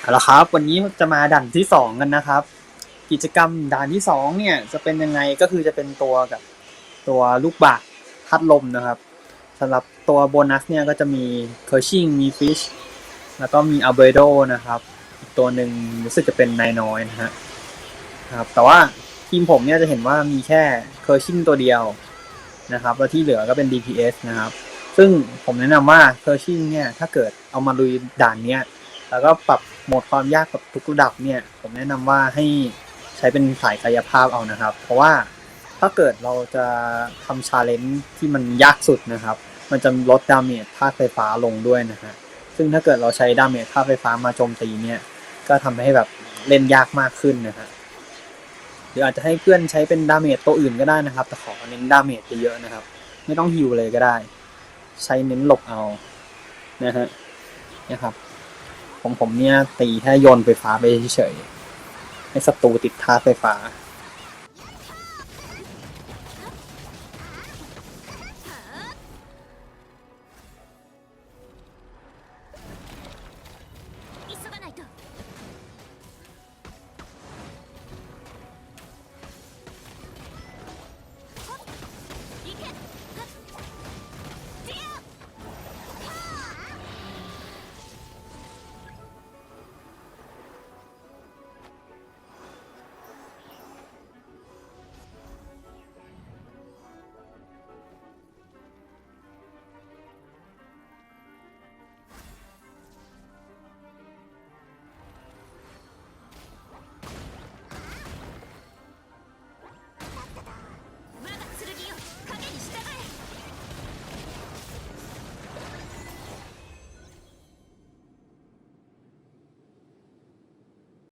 เอาละครับ วันนี้จะมาด่านที่สองกันนะครับ กิจกรรมด่านที่สองเนี่ยจะเป็นยังไงก็คือจะเป็นตัวกับตัวลูกบาศก์พัดลมนะครับสำหรับตัวโบนัสเนี่ยก็จะมีเคอร์ชิงมีฟิชแล้วก็มีอัลเบโดนะครับอีกตัวหนึ่งรู้สึกจะเป็นนายน้อยนะฮะครับแต่ว่าทีมผมเนี่ยจะเห็นว่ามีแค่เคอร์ชิงตัวเดียวนะครับแล้วที่เหลือก็เป็น DPS นะครับ ซึ่งผมแนะนำว่าเคอร์ชิงเนี่ยถ้าเกิดเอามาลุยด่านเนี้ย แล้วก็ปรับโหมดความยากกับทุกระดับเนี่ย ผมแนะนำว่าให้ใช้เป็นสายกายภาพเอานะครับ เพราะว่าถ้าเกิดเราจะทำชาเลนจ์ที่มันยากสุดนะครับ มันจะลดดาเมจธาตุไฟฟ้าลงด้วยนะฮะ ซึ่งถ้าเกิดเราใช้ดาเมจธาตุไฟฟ้ามาโจมตีเนี่ย ก็ทำให้แบบเล่นยากมากขึ้นนะฮะ หรืออาจจะให้เพื่อนใช้เป็นดาเมจตัวอื่นก็ได้นะครับ แต่ขอเน้นดาเมจเยอะๆนะครับ ไม่ต้องฮิวเลยก็ได้ ใช้เน้นหลบเอา นะฮะนี่ยครับ ของผมเนี่ยตีแค่โยนไฟฟ้าไปเฉยๆให้ศัตรูติดท่าไฟฟ้า